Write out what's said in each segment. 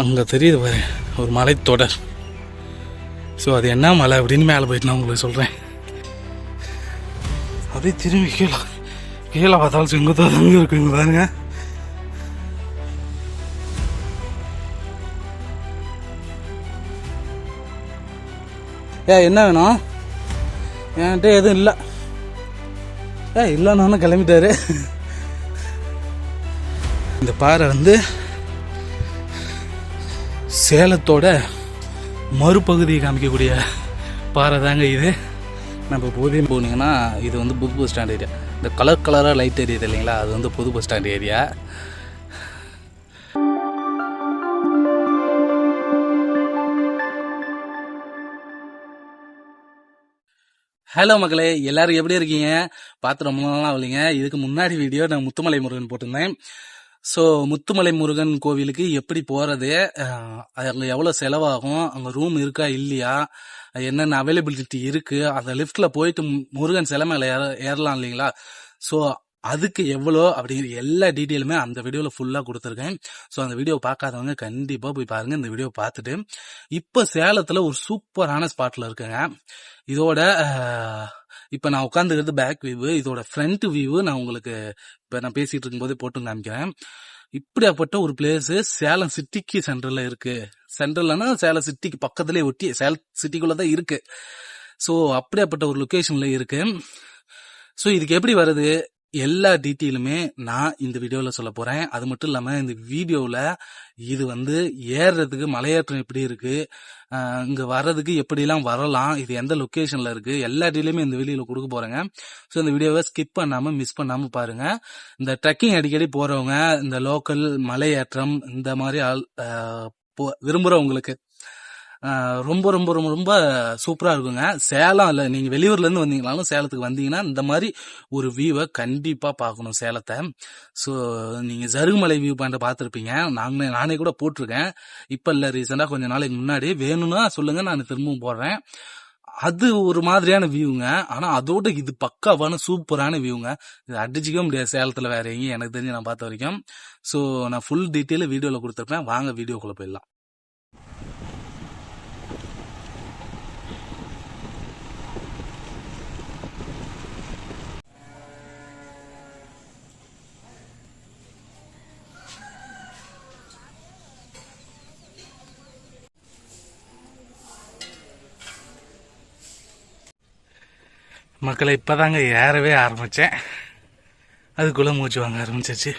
அங்கே தெரியுது பாரு. ஒரு மலைத்தொடர் ஸோ அது என்ன மலை அப்படின்னு மேலே போயிட்டு நான் உங்களுக்கு சொல்கிறேன் அப்படியே திரும்பி கீழே கீழே பார்த்தாலும் செங்குத்தா அங்கே இருக்குங்க பாருங்க. ஏ என்ன வேணும்? என்கிட்ட எதுவும் இல்லை. ஏ இல்லைன்னு கிளம்பிட்டாரு. இந்த பாறை வந்து சேலத்தோட மறுபகுதியை காமிக்கக்கூடிய பாறை தாங்க இது. நம்ம போதையும் போனீங்கன்னா இது வந்து புது பஸ் ஸ்டாண்ட் ஏரியா இந்த கலர் கலராக லைட் எரியுது இல்லைங்களா? அது வந்து புது பஸ் ஸ்டாண்ட் ஏரியா ஹலோ மக்களே எல்லாரும் எப்படி இருக்கீங்க? பார்த்து ரொம்ப நாளாக இல்லைங்க. இதுக்கு முன்னாடி வீடியோ நான் முத்துமலை முருகன் போட்டிருந்தேன். ஸோ முத்துமலை முருகன் கோவிலுக்கு எப்படி போகிறது அங்கே எவ்வளோ செலவாகும்? அங்கே ரூம் இருக்கா இல்லையா? என்னென்ன அவைலபிலிட்டி இருக்குது அந்த லிஃப்ட்டில் போயிட்டு முருகன் சிலை மேலே ஏற ஏறலாம் இல்லைங்களா? ஸோ அதுக்கு எவ்வளோ அப்படிங்கிற எல்லா டீட்டெயிலுமே அந்த வீடியோவில் ஃபுல்லாக கொடுத்துருக்கேன். ஸோ அந்த வீடியோ பார்க்காதவங்க கண்டிப்பாக போய் பாருங்கள் இந்த வீடியோ பார்த்துட்டு இப்போ சேலத்தில் ஒரு சூப்பரான ஸ்பாட்டில் இருக்குங்க. இதோட இப்போ நான் உட்காந்துக்கிறது பேக் வியூ இதோட ஃப்ரண்ட் வியூ நான் உங்களுக்கு இப்போ நான் பேசிட்டு இருக்கும்போதே போட்டு காமிக்கிறேன். இப்படியாப்பட்ட ஒரு பிளேஸ் சேலம் சிட்டிக்கு சென்டர்ல இருக்கு. சென்ட்ரல்னா சேலம் சிட்டிக்கு பக்கத்துலேயே ஒட்டி சேலம் சிட்டிக்குள்ள தான் இருக்கு. ஸோ அப்படியாப்பட்ட ஒரு லொக்கேஷன்ல இருக்கு. ஸோ இதுக்கு எப்படி வருது? எல்லா டீட்டெயிலுமே நான் இந்த வீடியோவில் சொல்ல போகிறேன் அது மட்டும் இல்லாமல் இந்த வீடியோவில் இது வந்து ஏறுறதுக்கு மலையேற்றம் எப்படி இருக்குது இங்கே வர்றதுக்கு எப்படிலாம் வரலாம் இது எந்த லொக்கேஷனில் இருக்குது எல்லா டீலையுமே இந்த வீடியோவில் கொடுக்க போகிறேங்க ஸோ இந்த வீடியோவை ஸ்கிப் பண்ணாமல் மிஸ் பண்ணாமல் பாருங்கள் இந்த ட்ரெக்கிங் அடிக்கடி போகிறவங்க இந்த லோக்கல் மலையேற்றம் இந்த மாதிரி ஆள் போ- விரும்புகிறவங்களுக்கு ரொம்ப ரொம்ப ரொம்ப ரொம்ப சூப்பராக இருக்குங்க. சேலம் இல்லை நீங்கள் வெளியூர்லேருந்து வந்தீங்கனாலும் சேலத்துக்கு வந்தீங்கன்னா இந்த மாதிரி ஒரு வியூவை கண்டிப்பாக பார்க்கணும் சேலத்தை. ஸோ நீங்கள் ஜருகுமலை வியூ பாயிண்ட் பார்த்துருப்பீங்க. நாங்களே நானே கூட போட்டிருக்கேன். இப்போ இல்லை ரீசெண்டாக கொஞ்சம் நாளைக்கு முன்னாடி. வேணும்னா சொல்லுங்க நான் திரும்பவும் போடுறேன். அது ஒரு மாதிரியான வியூங்க ஆனா அதோட இது பக்காவான சூப்பரான வியூங்க இது அடிச்சுக்க முடியாது சேலத்துல வேற எங்கேயும். எனக்கு தெரிஞ்சு நான் பார்த்த வரைக்கும். ஸோ நான் ஃபுல் டீட்டெயில் வீடியோல கொடுத்துருப்பேன். வாங்க வீடியோக்குள்ள போயிடலாம். மக்களை இப்போதாங்க ஏறவே ஆரம்பித்தேன் அதுக்குள்ளே மூச்சு வாங்க ஆரம்பிச்சிச்சு.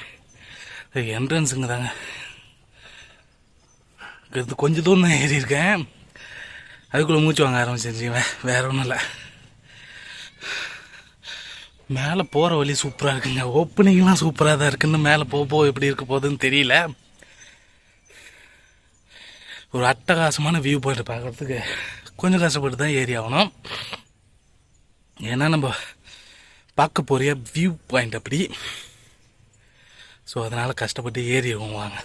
என்ட்ரன்ஸுங்க தாங்க. இது கொஞ்ச தூரம் தான் ஏறியிருக்கேன் அதுக்குள்ளே மூச்சு வாங்க ஆரம்பிச்சிருச்சுங்க வேற ஒன்றும் இல்லை. மேலே போகிற வழி சூப்பராக இருக்குங்க. ஓப்பனிங்லாம் சூப்பராக தான் இருக்குன்னு மேலே போக போக எப்படி இருக்க போகுதுன்னு தெரியல. ஒரு அட்டகாசமான வியூ பாயிண்ட் பார்க்குறதுக்கு கொஞ்சம் கஷ்டப்பட்டு தான் ஏறி ஆகணும். ஏன்னா நம்ம பார்க்க போகிற வியூ பாயிண்ட் அப்படி. ஸோ அதனால் கஷ்டப்பட்டு ஏறி வாங்க.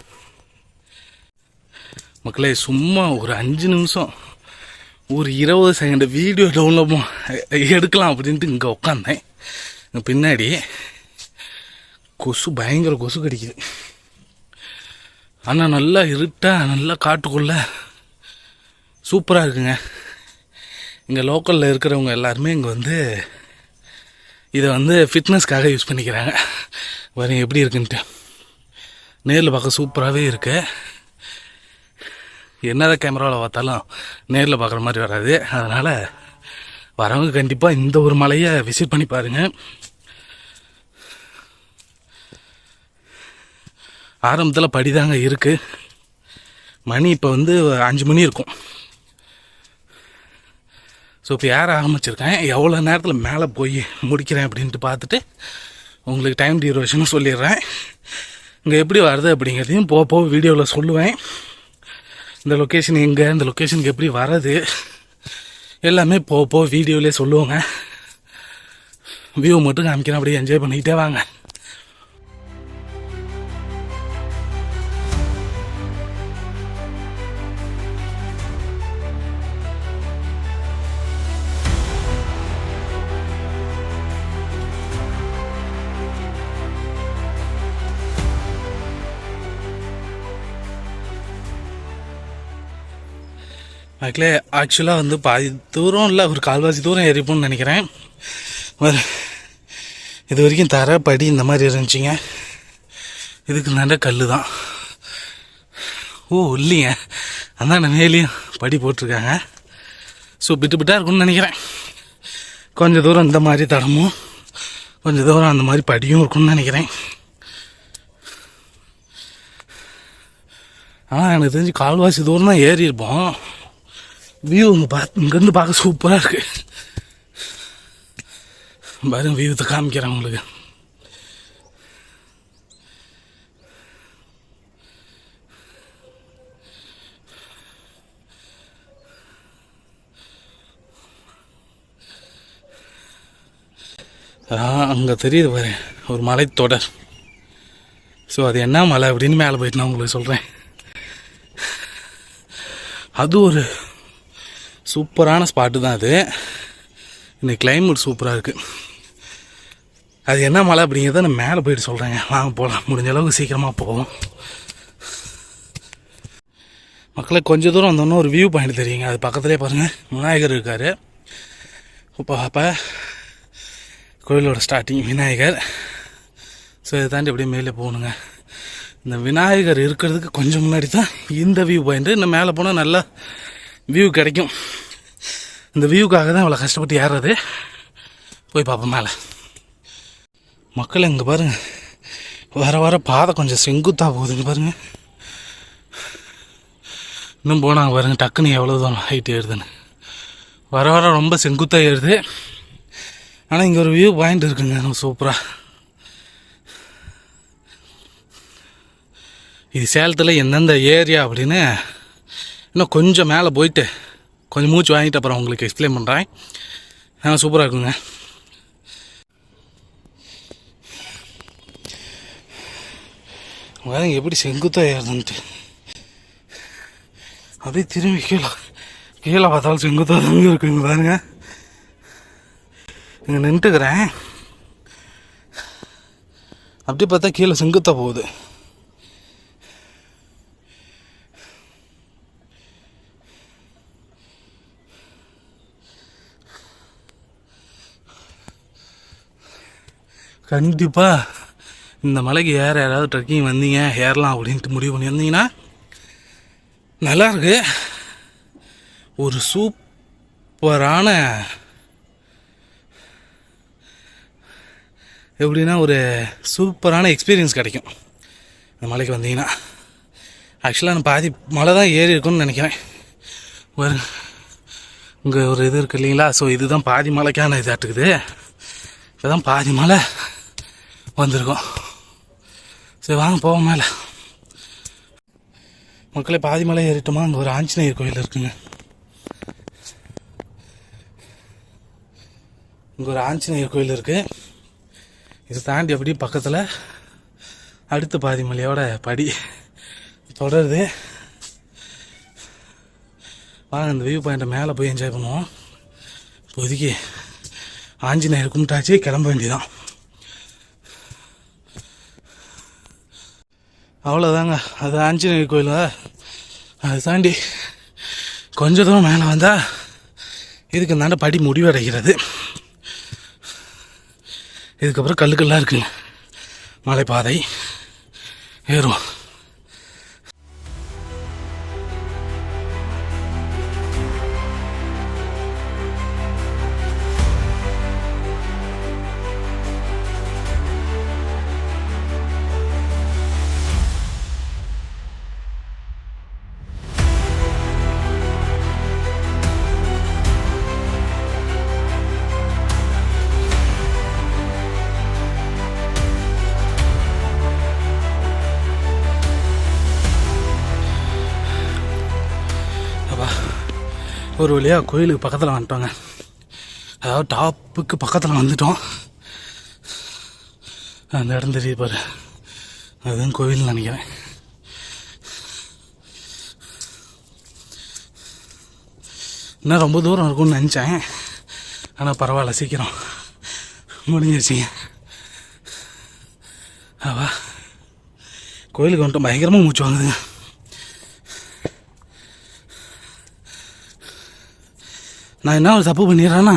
மக்களே சும்மா ஒரு அஞ்சு நிமிஷம் ஒரு இருபது செகண்ட் வீடியோ டவுன்லோட் எடுக்கலாம் அப்படின்ட்டு இங்கே உட்காந்தேன் பின்னாடி கொசு பயங்கர கொசு கடிக்குது. ஆனால் நல்லா இருட்டா நல்லா காட்டுக்குள்ளே சூப்பராக இருக்குங்க. இங்கே லோக்கலில் இருக்கிறவங்க எல்லாருமே இங்கே வந்து இதை வந்து ஃபிட்னஸ்க்காக யூஸ் பண்ணிக்கிறாங்க. வரும் எப்படி இருக்குன்ட்டு. நேரில் பார்க்க சூப்பராகவே இருக்கு. என்னதான் கேமராவில் பார்த்தாலும் நேரில் பார்க்குற மாதிரி வராது. அதனால் வரவங்க கண்டிப்பாக இந்த ஒரு மலையை விசிட் பண்ணி பாருங்க. ஆரம்பத்தில் படிதாங்க இருக்குது மணி இப்போ வந்து அஞ்சு மணி இருக்கும். ஸோ இப்போ ஏற ஆரம்பிச்சிருக்கேன்? எவ்வளோ நேரத்தில் மேலே போய் முடிக்கிறேன் அப்படின்ட்டு பார்த்துட்டு உங்களுக்கு டைம் டியூரேஷனும் சொல்லிடுறேன். இங்கே எப்படி வருது அப்படிங்கிறதையும் போக போக வீடியோவில் சொல்லுவேன். இந்த லொக்கேஷன் எங்கே இந்த லொக்கேஷனுக்கு எப்படி வர்றது? எல்லாமே போக போக வீடியோவிலே சொல்லுவோங்க. வியூ மட்டும் காமிக்கிறேன் அப்படியே என்ஜாய் பண்ணிக்கிட்டே வாங்க. மக்களே ஆக்சுவலாக வந்து பாதி தூரம் இல்லை ஒரு கால்வாசி தூரம் ஏறிப்போம்னு நினைக்கிறேன். இது வரைக்கும் தர படி இந்த மாதிரி இருந்துச்சுங்க. இதுக்கு நல்ல கல் தான் ஓ இல்லைங்க அந்தாண்ட மேலேயும் படி போட்டிருக்காங்க. ஸோ பிட்டு பிட்டாக இருக்கும்னு நினைக்கிறேன். கொஞ்சம் தூரம் இந்த மாதிரி தடமும் கொஞ்சம் தூரம் அந்த மாதிரி படியும் இருக்கும்னு நினைக்கிறேன். ஆனால் எனக்கு தெரிஞ்சு கால்வாசி தூரம் தான் ஏறி இருப்போம் வியூ இங்கே பார்த்து இங்கேருந்து பார்க்க சூப்பராக இருக்கு. பாருங்க வியூத்தை காமிக்கிறேன் உங்களுக்கு. அங்கே தெரியுது பாரு ஒரு மலைத்தொடர் ஸோ அது என்ன மலை அப்படின்னு மேலே போயிட்டு நான் உங்களுக்கு சொல்கிறேன் அது ஒரு சூப்பரான ஸ்பாட்டு தான் அது. இன்னைக்கு கிளைமேட் சூப்பராக இருக்குது அது என்ன மலை அப்படிங்கிறத நான் மேலே போயிட்டு சொல்கிறேங்க வாங்க போகலாம் முடிஞ்ச அளவுக்கு சீக்கிரமாக போவோம். மக்களை கொஞ்சம் தூரம் வந்தோன்னா ஒரு வியூ பாயிண்ட் தெரியுங்க. அது பக்கத்துலேயே பாருங்கள் விநாயகர் இருக்கார். இப்போ அப்போ. கோயிலோட ஸ்டார்டிங் விநாயகர். ஸோ இதை தாண்டி அப்படியே மேலே போகணுங்க. இந்த விநாயகர் இருக்கிறதுக்கு கொஞ்சம் முன்னாடி தான் இந்த வியூ பாயிண்ட்டு இன்னும் மேலே போனால் நல்லா வியூ கிடைக்கும். இந்த வியூக்காக தான் இவ்வளோ கஷ்டப்பட்டு ஏறுறது. போய் பார்ப்போம் மேலே. மக்கள் இங்கே பாருங்கள் வர வர பாதை கொஞ்சம் செங்குத்தாக போகுதுங்க பாருங்கள் இன்னும் போனாங்க பாருங்க டக்குன்னு எவ்வளோ தூரம் ஹைட் ஏறுதுன்னு. வர வர ரொம்ப செங்குத்தாக ஏறுது. ஆனால் இங்கே ஒரு வியூ பாயிண்ட் இருக்குங்க சூப்பராக இது சேலத்தில் எந்தெந்த ஏரியா அப்படின்னு இன்னும் கொஞ்சம் மேலே போயிட்டு கொஞ்சம் மூச்சு வாங்கிட்டு அப்புறம் உங்களுக்கு எக்ஸ்பிளைன் பண்ணுறேன் ஆ சூப்பராக இருக்குங்க. பாருங்க எப்படி செங்குத்தாக ஏறுதுன்ட்டு. அப்படியே திரும்பி கீழே கீழே பார்த்தாலும் செங்குத்தாக தாங்க இருக்குங்க பாருங்க. இங்கே நின்றுக்கிறேன். அப்படி பார்த்தா கீழே செங்குத்தா போகுது. கண்டிப்பாக இந்த மலைக்கு ஏற யாராவது ட்ரெக்கிங் வந்தீங்க ஏறலாம் அப்படின்ட்டு முடிவு பண்ணி நல்லாயிருக்கு நல்லா ஒரு சூப்பரான எப்படின்னா ஒரு சூப்பரான எக்ஸ்பீரியன்ஸ் கிடைக்கும். இந்த மலைக்கு வந்தீங்கன்னா. ஆக்சுவலாக நான் பாதி மலை தான் ஏறி இருக்குன்னு நினைக்கிறேன். ஒரு இங்கே ஒரு இது இருக்கு இல்லைங்களா? ஸோ இதுதான் பாதி மலைக்கான இதாட்டுக்குது இப்போ தான் பாதி மலை. வந்திருக்கோம் சரி வாங்க போவோம் மேலே. மக்களே பாதி மலை ஏறிட்டோமா? அங்கே ஒரு ஆஞ்சநேயர் கோயில் இருக்குங்க. இங்கே ஒரு ஆஞ்சநேயர் கோயில் இருக்குது இதை தாண்டி அப்படியே பக்கத்தில் அடுத்த பாதி மலையோட படி தொடருது. வாங்க அந்த வியூ பாயிண்ட்டை மேலே போய் என்ஜாய் பண்ணுவோம். இப்போதைக்கு ஆஞ்சநேயர் கும்பிட்டாச்சு கிளம்ப வேண்டியதான் அவ்வளோதாங்க அது ஆஞ்சநேயர் கோயில்? அதை தாண்டி கொஞ்ச தூரம் மேலே வந்தால் இதுக்கு தாண்ட படி முடிவடைகிறது. இதுக்கப்புறம் கல்லுக்கெல்லாம் இருக்குங்க. மலைப்பாதை. ஏறுவோம். ஒரு வழியாக கோயிலுக்கு பக்கத்தில் வந்துட்டோங்க. அதாவது டாப்புக்கு பக்கத்தில் வந்துட்டோம். அந்த இடம் தெரியுது பாரு. அதுதான் கோவில்னு நினைக்கிறேன். இன்னும் ரொம்ப தூரம் இருக்கும்னு நினச்சேன். ஆனால் பரவாயில்ல சீக்கிரம். முடிஞ்சிருச்சிங்க ஆவா கோயிலுக்கு வந்துட்டோம். பயங்கரமாக மூச்சு வாங்குதுங்க. நான் என்ன ஒரு தப்பு பண்ணிடுறேன்னா?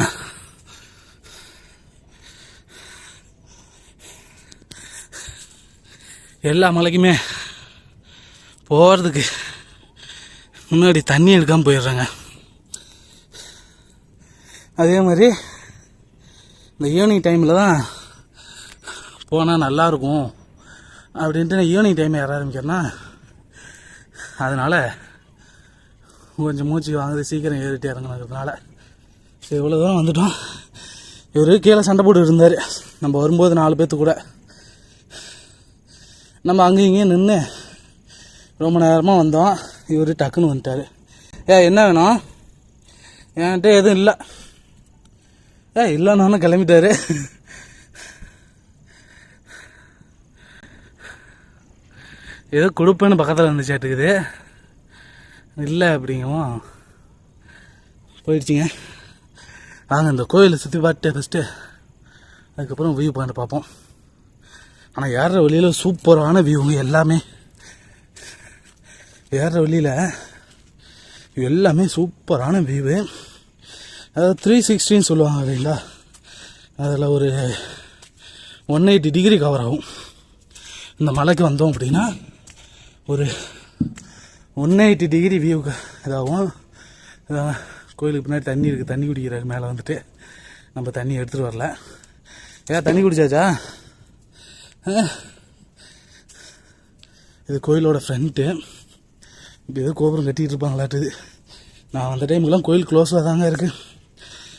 எல்லா மலைக்குமே போகிறதுக்கு முன்னாடி தண்ணி எடுக்காமல் போயிடுறாங்க. அதே மாதிரி இந்த ஈவினிங் டைமில் தான் போனால் நல்லாயிருக்கும் அப்படின்ட்டு நான் ஈவினிங் டைம் ஏற ஆரம்பிக்கிறேன்னா அதனால் கொஞ்சம் மூச்சு வாங்குது சீக்கிரம் ஏறிட்டு இறங்கினதுனால சரி இவ்வளோ தூரம் வந்துட்டோம். இவர் கீழே சண்டை போட்டு இருந்தார். நம்ம வரும்போது நாலு பேர்த்து கூட. நம்ம அங்கேயும் இங்கேயும் நின்று ரொம்ப நேரமாக வந்தோம். இவர் டக்குன்னு வந்துட்டார். ஏ என்ன வேணும்? என்கிட்ட எதுவும் இல்லை. ஏ இல்லைன்னு கிளம்பிட்டாரு. ஏதோ கொடுப்பேன்னு பக்கத்தில் வந்துச்சாட்டுக்குது இல்லை அப்படிங்கவும் போயிடுச்சிங்க. நாங்கள் இந்த கோயிலை சுற்றி பார்த்துட்டு ஃபஸ்ட்டு அதுக்கப்புறம் வியூ பாயிண்ட் பார்ப்போம். ஆனால் ஏறுற வழியில் சூப்பரான வியூங்க எல்லாமே. ஏறுற வழியில் எல்லாமே சூப்பரான வியூவு அதாவது த்ரீ சிக்ஸ்டின்னு சொல்லுவாங்க இல்லைங்களா? அதில் ஒரு ஒன் எயிட்டி டிகிரி கவர் ஆகும். இந்த மலைக்கு வந்தோம் அப்படின்னா ஒரு ஒன் எயிட்டி டிகிரி வியூ இதாகும். கோயிலுக்கு பின்னாடி தண்ணி இருக்குது தண்ணி குடிக்கிற மேலே வந்துட்டு நம்ம தண்ணி எடுத்துகிட்டு வரல. ஏன் தண்ணி குடிச்சாச்சா? இது கோயிலோட ஃப்ரண்ட்டு இப்போ ஏதோ கோபுரம் கட்டிகிட்டு இருப்பாங்களாட்டுது நான் வந்த டைமுக்கெல்லாம் கோயில் க்ளோஸில் தாங்க இருக்குது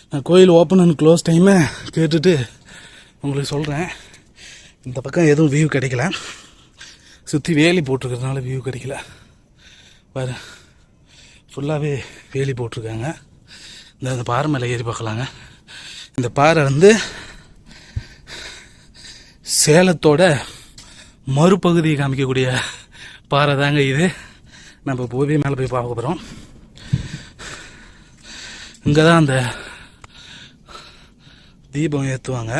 நான் கோயில் ஓப்பன் அண்ட் க்ளோஸ் டைமை கேட்டுட்டு உங்களுக்கு சொல்கிறேன் இந்த பக்கம் எதுவும் வியூ கிடைக்கல. சுற்றி வேலி போட்டிருக்கிறதுனால வியூ கிடைக்கல. பாரு. ஃபுல்லாகவே வேலி போட்டிருக்காங்க. இந்த அந்த பாறை மேலே ஏறி பார்க்கலாங்க. இந்த பாறை வந்து சேலத்தோட மறுபகுதியை காமிக்கக்கூடிய பாறை தாங்க இது. நம்ம போய் மேலே போய் பார்க்க போகிறோம் இங்கே தான் அந்த தீபம் ஏற்றுவாங்க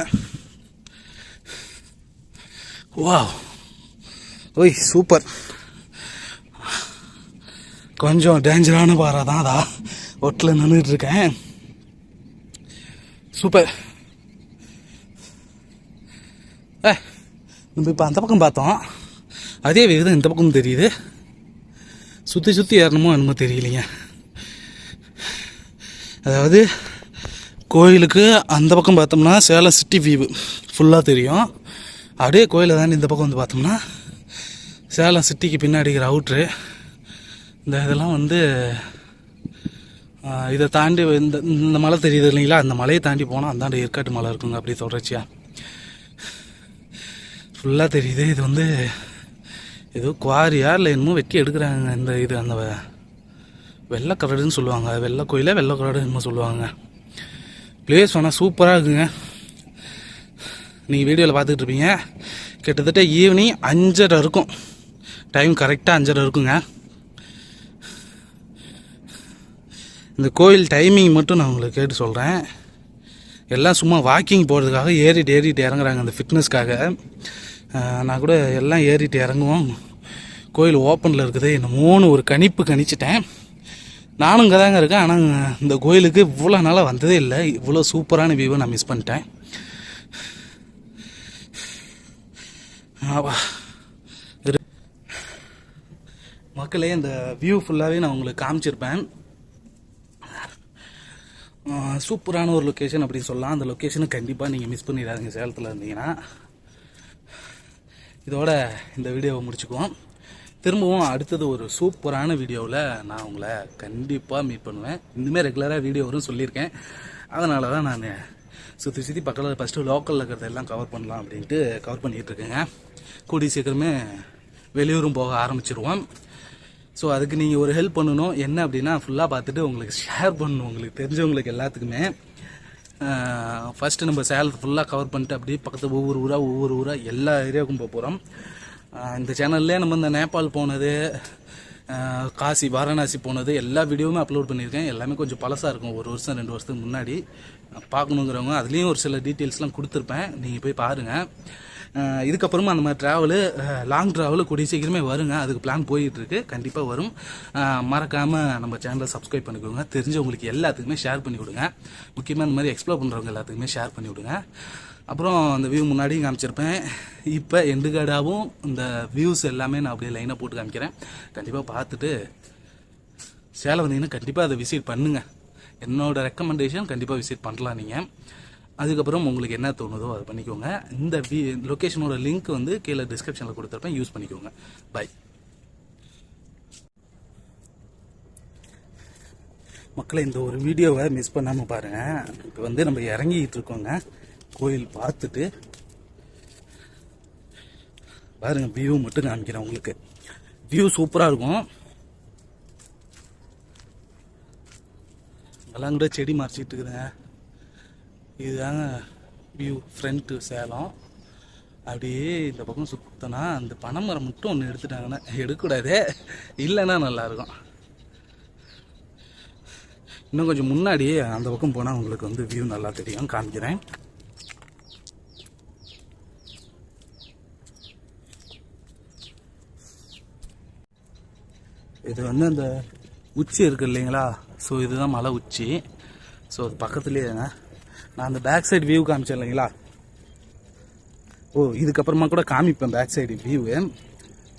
வா ஓய் சூப்பர். கொஞ்சம் டேஞ்சரான பாறை தான் அதா. ஒட்டில் நின்றுட்டு இருக்கேன். சூப்பர் ஏ நம்ம இப்போ அந்த பக்கம் பார்த்தோம். அதே விகிதம் இந்த பக்கம் தெரியுது. சுற்றி சுற்றி ஏறணுமோ என்னமோ தெரியலைங்க அதாவது கோயிலுக்கு அந்த பக்கம் பார்த்தோம்னா சேலம் சிட்டி வியூ ஃபுல்லாக தெரியும். அப்படியே கோயிலை தாண்டி இந்த பக்கம் வந்து பார்த்தோம்னா சேலம் சிட்டிக்கு பின்னாடி இருக்கிற அவுட்ரு இந்த இதெல்லாம் வந்து இதை தாண்டி இந்த இந்த மலை தெரியுது இல்லைங்களா? அந்த மலையை தாண்டி போனால் அந்தாண்ட ஏற்காட்டு மலை இருக்குங்க அப்படி தொடர்ச்சியா ஃபுல்லாக தெரியுது. இது வந்து ஏதோ குவாரியா இல்லை என்னமோ வெட்டி எடுக்கிறாங்க இந்த இது அந்த வெள்ளக்கரடுன்னு சொல்லுவாங்க. வெள்ளை கோயில வெள்ளக்கரடு என்னமோ சொல்லுவாங்க. பிளேஸ் ஆனால் சூப்பராக இருக்குங்க. நீங்கள் வீடியோவில் பார்த்துக்கிட்டு இருப்பீங்க. கிட்டத்தட்ட ஈவினிங் அஞ்சரை இருக்கும். டைம் கரெக்டாக அஞ்சரை இருக்குங்க. இந்த கோயில் டைமிங் மட்டும் நான் உங்களுக்கு கேட்டு சொல்கிறேன் எல்லாம் சும்மா வாக்கிங் போகிறதுக்காக ஏறிட்டு ஏறிட்டு இறங்குறாங்க அந்த ஃபிட்னஸ்க்காக நான் கூட எல்லாம் ஏறிட்டு இறங்குவோம். கோயில் ஓப்பனில் இருக்குது. என்னமோன்னு ஒரு கணிப்பு கணிச்சிட்டேன். நானும் இங்கே தாங்க இருக்கேன். ஆனால் இந்த கோயிலுக்கு இவ்வளோ நாளாக வந்ததே இல்லை. இவ்வளோ சூப்பரான வியூவை நான் மிஸ் பண்ணிட்டேன். ஆவா. மக்களே இந்த வியூ ஃபுல்லாகவே நான் உங்களுக்கு காமிச்சிருப்பேன். சூப்பரான ஒரு லொக்கேஷன் அப்படின்னு சொல்லலாம். அந்த லொக்கேஷனை கண்டிப்பாக நீங்கள் மிஸ் பண்ணிடாதீங்க. சேலத்தில் இருந்தீங்கன்னா. இதோட இந்த வீடியோவை முடிச்சுக்குவோம். திரும்பவும் அடுத்தது ஒரு சூப்பரான வீடியோவில் நான் உங்களை கண்டிப்பாக மீட் பண்ணுவேன். இனிமேல் ரெகுலராக வீடியோ வரும் சொல்லியிருக்கேன். அதனால தான் நான் சுற்றி சுற்றி பக்கத்தில் ஃபஸ்ட்டு லோக்கலில் இருக்கிறதெல்லாம் கவர் பண்ணலாம் அப்படின்ட்டு கவர் பண்ணிகிட்டு இருக்கேங்க. கூடிய சீக்கிரமே வெளியூரும் போக ஆரம்பிச்சிருவோம். ஸோ அதுக்கு நீங்கள் ஒரு ஹெல்ப் பண்ணணும். என்ன அப்படின்னா ஃபுல்லாக பார்த்துட்டு உங்களுக்கு ஷேர் பண்ணணும். உங்களுக்கு தெரிஞ்சவங்களுக்கு எல்லாத்துக்குமே. ஃபஸ்ட்டு நம்ம சேலத்தை ஃபுல்லாக கவர் பண்ணிட்டு அப்படியே பக்கத்து ஒவ்வொரு ஊராக ஒவ்வொரு ஊராக எல்லா ஏரியாவுக்கும் போக போகிறோம் இந்த சேனல்லே நம்ம இந்த நேபாள் போனது காசி வாரணாசி போனது எல்லா வீடியோவுமே அப்லோட் பண்ணியிருக்கேன். எல்லாமே கொஞ்சம் பழசாக இருக்கும். ஒரு வருஷம் ரெண்டு வருஷத்துக்கு முன்னாடி. பார்க்கணுங்கிறவங்க அதுலேயும் ஒரு சில டீட்டெயில்ஸ்லாம் கொடுத்துருப்பேன். நீங்கள் போய் பாருங்கள் இதுக்கப்புறமா அந்த மாதிரி ட்ராவலு லாங் ட்ராவலு கூடிய சீக்கிரமே வருங்க. அதுக்கு பிளான் போயிட்டு இருக்கு கண்டிப்பாக வரும் மறக்காமல் நம்ம சேனலை சப்ஸ்கிரைப் பண்ணிக்கோங்க. தெரிஞ்சவங்களுக்கு எல்லாத்துக்குமே ஷேர் பண்ணி விடுங்க. முக்கியமாக இந்த மாதிரி எக்ஸ்ப்ளோர் பண்ணுறவங்க எல்லாத்துக்குமே ஷேர் பண்ணி விடுங்க. அப்புறம் அந்த வியூ முன்னாடியும் காமிச்சிருப்பேன். இப்போ எண்டுகாடாகவும் இந்த வியூஸ் எல்லாமே நான் அப்படியே லைனாக போட்டு காமிக்கிறேன். கண்டிப்பாக பார்த்துட்டு சேலம் வந்தீங்கன்னா கண்டிப்பாக அதை விசிட் பண்ணுங்க. என்னோட ரெக்கமெண்டேஷன் கண்டிப்பாக விசிட் பண்ணலாம் நீங்கள் அதுக்கப்புறம் உங்களுக்கு என்ன தோணுதோ அதை பண்ணிக்கோங்க. இந்த வி லொக்கேஷனோட லிங்க் வந்து கீழே டிஸ்கிரிப்ஷனில் கொடுத்துருப்பேன். யூஸ் பண்ணிக்கோங்க. பை மக்களை இந்த ஒரு வீடியோவை மிஸ் பண்ணாமல் பாருங்கள் இப்போ வந்து நம்ம இறங்கிக்கிட்டு இருக்கோங்க. கோயில் பார்த்துட்டு பாருங்கள் வியூ மட்டும் காமிக்கிறேன் உங்களுக்கு. வியூ சூப்பராக இருக்கும். அதெல்லாம் கூட செடி மறைச்சிட்டு இருக்குதுங்க இதுதாங்க வியூ ஃப்ரண்ட்டு சேலம். அப்படியே இந்த பக்கம் சுத்தனா அந்த பனைமரம் மட்டும் ஒன்று எடுத்துட்டாங்கன்னா எடுக்கக்கூடாதே. இல்லைன்னா நல்லாயிருக்கும். இன்னும் கொஞ்சம் முன்னாடியே அந்த பக்கம் போனால் உங்களுக்கு வந்து வியூ நல்லா தெரியும் காமிக்கிறேன். இது வந்து அந்த உச்சி இருக்கு இல்லைங்களா? ஸோ இதுதான் மலை உச்சி. ஸோ அது பக்கத்துலேயேங்க நான் அந்த பேக் சைடு வியூ காமிச்சேன் இல்லைங்களா? ஓ இதுக்கப்புறமா கூட காமிப்பேன் பேக் சைடு வியூவு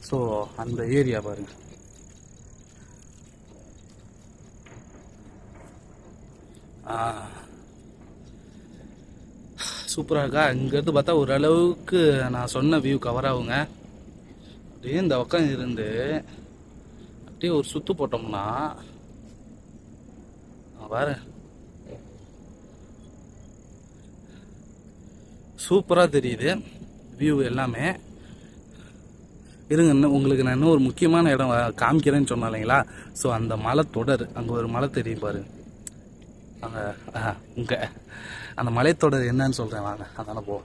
ஸோ அந்த ஏரியா பாருங்க. சூப்பராக இருக்கா? இங்கேருந்து பார்த்தா ஓரளவுக்கு நான் சொன்ன வியூ கவர் ஆகுங்க. அப்படியே இந்த பக்கம் இருந்து அப்படியே ஒரு சுத்து போட்டோம்னா பாரு சூப்பராக தெரியுது. வியூ எல்லாமே. இருங்க இன்னும் உங்களுக்கு நான் இன்னும் ஒரு முக்கியமான இடம் காமிக்கிறேன்னு சொன்னேன் இல்லைங்களா? ஸோ அந்த மலை தொடர் அங்கே ஒரு மலை தெரியும் பாரு. அங்கே இங்கே. அந்த மலைத்தொடர் என்னன்னு சொல்கிறேன் வாங்க அதான போ.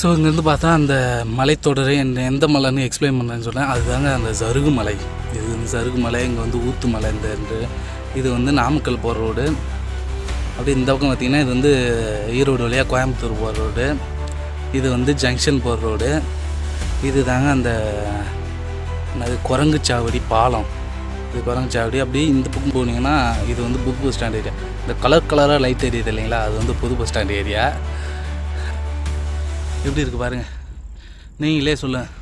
ஸோ இங்கேருந்து பார்த்தா அந்த மலைத்தொடரை என்ன எந்த மலைன்னு எக்ஸ்பிளைன் பண்ணேன்னு சொன்னேன். அதுதாங்க அந்த சருகு மலை. இது சருகு மலை இங்கே வந்து ஊத்து மலை இந்த இது வந்து நாமக்கல் போகிற ரோடு. அப்படியே இந்த பக்கம் பார்த்தீங்கன்னா இது வந்து ஈரோடு வழியாக கோயம்புத்தூர் போகிற ரோடு. இது வந்து ஜங்ஷன் போகிற ரோடு. இது தாங்க அந்த என்னது குரங்குச்சாவடி பாலம். இது குரங்குச்சாவடி. அப்படியே இந்த பக்கம் போனீங்கன்னா இது வந்து புது பஸ் ஸ்டாண்ட் ஏரியா. இந்த கலர் கலராக லைட் எரியுது இல்லைங்களா? அது வந்து புது பஸ் ஸ்டாண்ட் ஏரியா. எப்படி இருக்குது பாருங்கள் நீங்களே சொல்லுங்கள்